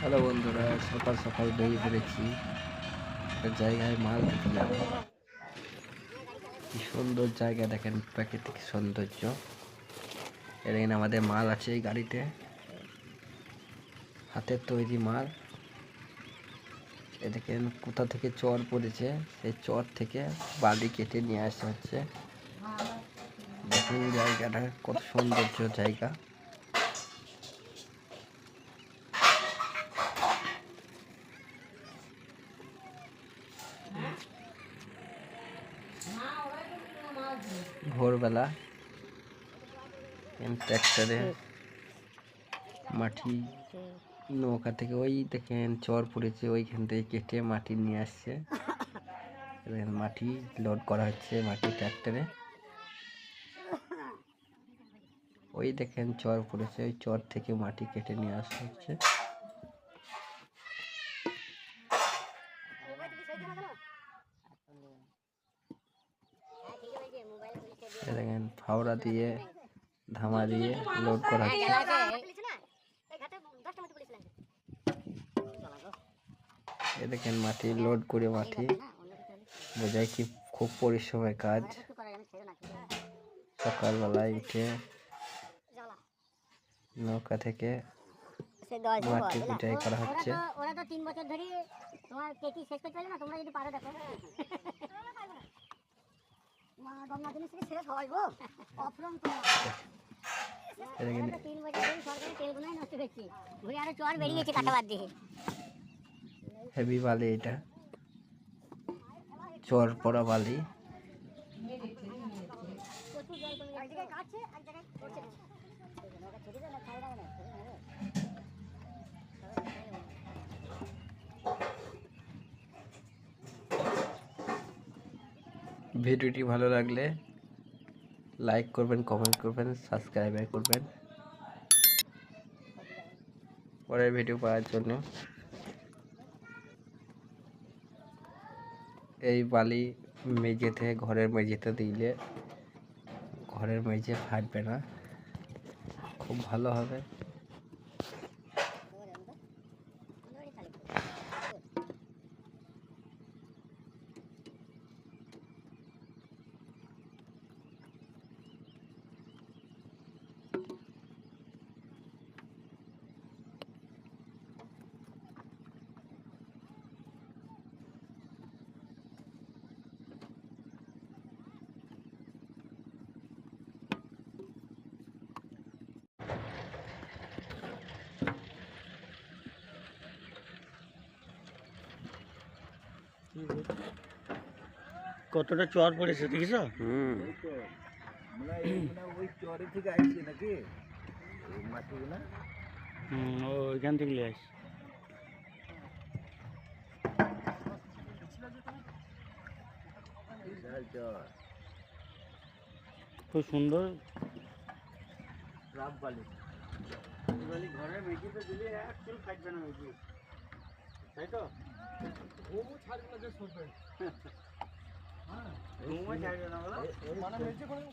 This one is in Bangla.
হ্যালো বন্ধুরা, সকাল সকাল বেরিয়ে পড়েছি। একটা জায়গায় ধরতে যাব কি সুন্দর জায়গা দেখেন, প্রাকৃতিক সৌন্দর্য। এখানে আমাদের মাল আছে এই গাড়িতে। হাতের তৈরি মাল। এ দেখেন কোথা থেকে চর পড়েছে, সেই চর থেকে বালি কেটে নিয়ে আসা হচ্ছে। দেখুন জায়গাটা, কত সৌন্দর্য জায়গা। ভোরবেলা ট্র্যাক্টরে মাটি নৌকা থেকে ওই দেখেন চর পড়েছে, ওইখান থেকে কেটে মাটি নিয়ে আসছে। মাটি লোড করা হচ্ছে মাটি ট্র্যাক্টরে। ওই দেখেন চর পড়েছে, ওই চর থেকে মাটি কেটে নিয়ে আসা হচ্ছে। দেখেন ফাওড়া দিয়ে ধামা দিয়ে লোড করা এ দেখেন, মাটি লোড করে মাটি। বোঝায় কি খুব পরিশ্রমের কাজ। সকালবেলায় উঠে নৌকা থেকে মাটি পিটাই করা হচ্ছে। ওরা তো তিন বছর ধরে তোমার কেটি শেষ করতে না, তোমরা যদি পারো দেখো। মা জিনিস থেকে শেষ হয় গো। অফরম তোমার এ দেখেন ওরা তো তিন বছর ধরে সরকারি তেলগুলোই নষ্ট করছে। ঘুরে আরও চর বেরিয়েছে কাটা বাদ দিয়ে। হেভি বালি এটা। চর পড়া বালি। প্রচুর জল এক জায়গায় কাটছে এক জায়গায় করছে না নৌকা ছেড়ে দেবে না ছাড়ে দেবে না ছেড়ে দেবে। ভিডিওটি ভালো লাগলে লাইক করবেন কমেন্ট করবেন সাবস্ক্রাইব করবেন। পরের ভিডিও পাওয়ার জন্য এই বালি মেঝেতে, ঘরের মেঝেতে দিলে ঘরের মেঝে ফাটবে না। খুব ভালো হবে। কতটা চর পড়েছে দেখিস? হুম। হুম ওইখান থেকে নিয়ে আস খুব সুন্দর। ঘরের মেঝেতে দিলে এক চুল কাটবে না মেঝে তাই তো ঘুমও ছাড়বে না যে হ্যাঁ। ঘুমও ছাড়বে না বলো?